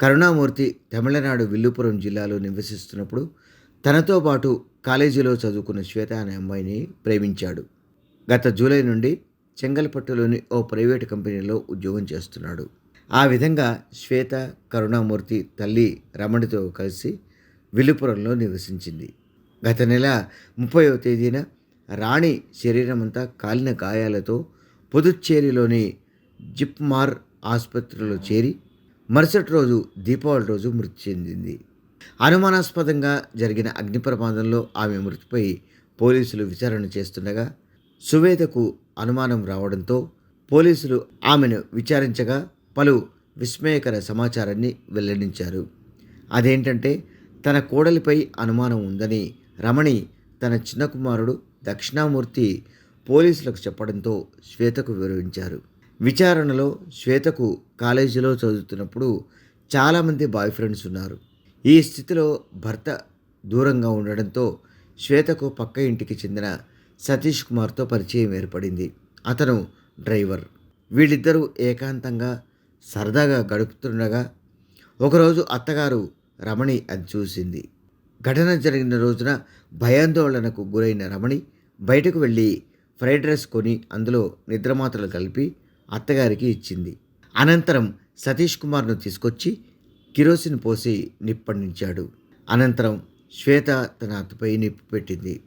కరుణామూర్తి తమిళనాడు విల్లుపురం జిల్లాలో నివసిస్తున్నప్పుడు తనతో పాటు కాలేజీలో చదువుకున్న శ్వేత అనే అమ్మాయిని ప్రేమించాడు. గత జూలై నుండి చెంగల్పట్టులోని ఓ ప్రైవేటు కంపెనీలో ఉద్యోగం చేస్తున్నాడు. ఆ విధంగా శ్వేత కరుణామూర్తి తల్లి రమణితో కలిసి విల్లుపురంలో నివసించింది. గత నెల ముప్పైవ తేదీన రాణి శరీరమంతా కాలిన గాయాలతో పుదుచ్చేరిలోని జిప్మార్ ఆసుపత్రిలో చేరి మరుసటి రోజు దీపావళి రోజు మృతి చెందింది. అనుమానాస్పదంగా జరిగిన అగ్ని ప్రమాదంలో ఆమె మృతిపై పోలీసులు విచారణ చేస్తుండగా సువేదకు అనుమానం రావడంతో పోలీసులు ఆమెను విచారించగా పలు విస్మయకర సమాచారాన్ని వెల్లడించారు. అదేంటంటే తన కోడలిపై అనుమానం ఉందని రమణి తన చిన్న కుమారుడు దక్షిణామూర్తి పోలీసులకు చెప్పడంతో శ్వేతకు వివరించారు. విచారణలో శ్వేతకు కాలేజీలో చదువుతున్నప్పుడు చాలామంది బాయ్ ఫ్రెండ్స్ ఉన్నారు. ఈ స్థితిలో భర్త దూరంగా ఉండడంతో శ్వేతకు పక్క ఇంటికి చెందిన సతీష్ కుమార్తో పరిచయం ఏర్పడింది. అతను డ్రైవర్. వీళ్ళిద్దరూ ఏకాంతంగా సరదాగా గడుపుతుండగా ఒకరోజు అత్తగారు రమణి అది చూసింది. ఘటన జరిగిన రోజున భయాందోళనకు గురైన రమణి బయటకు వెళ్ళి ఫ్రైడ్ రైస్ కొని అందులో నిద్రమాత్రలు కలిపి అత్తగారికి ఇచ్చింది. అనంతరం సతీష్ కుమార్ను తీసుకొచ్చి కిరోసిన్ పోసి నిప్పండించాడు. అనంతరం శ్వేత తన అత్తపై నిప్పు పెట్టింది.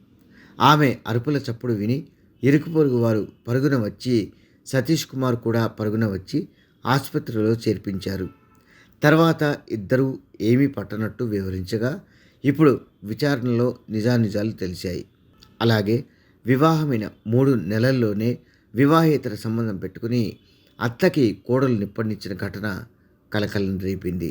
ఆమె అరుపుల చప్పుడు విని ఇరుకు పొరుగు వారు పరుగున వచ్చి సతీష్ కుమార్ కూడా పరుగున వచ్చి ఆసుపత్రిలో చేర్పించారు. తర్వాత ఇద్దరూ ఏమీ పట్టనట్టు వివరించగా ఇప్పుడు విచారణలో నిజానిజాలు తెలిసాయి అలాగే వివాహమైన మూడు నెలల్లోనే వివాహేతర సంబంధం పెట్టుకుని అత్తకి కోడలు నిప్పండించిన ఘటన కలకలం రేపింది.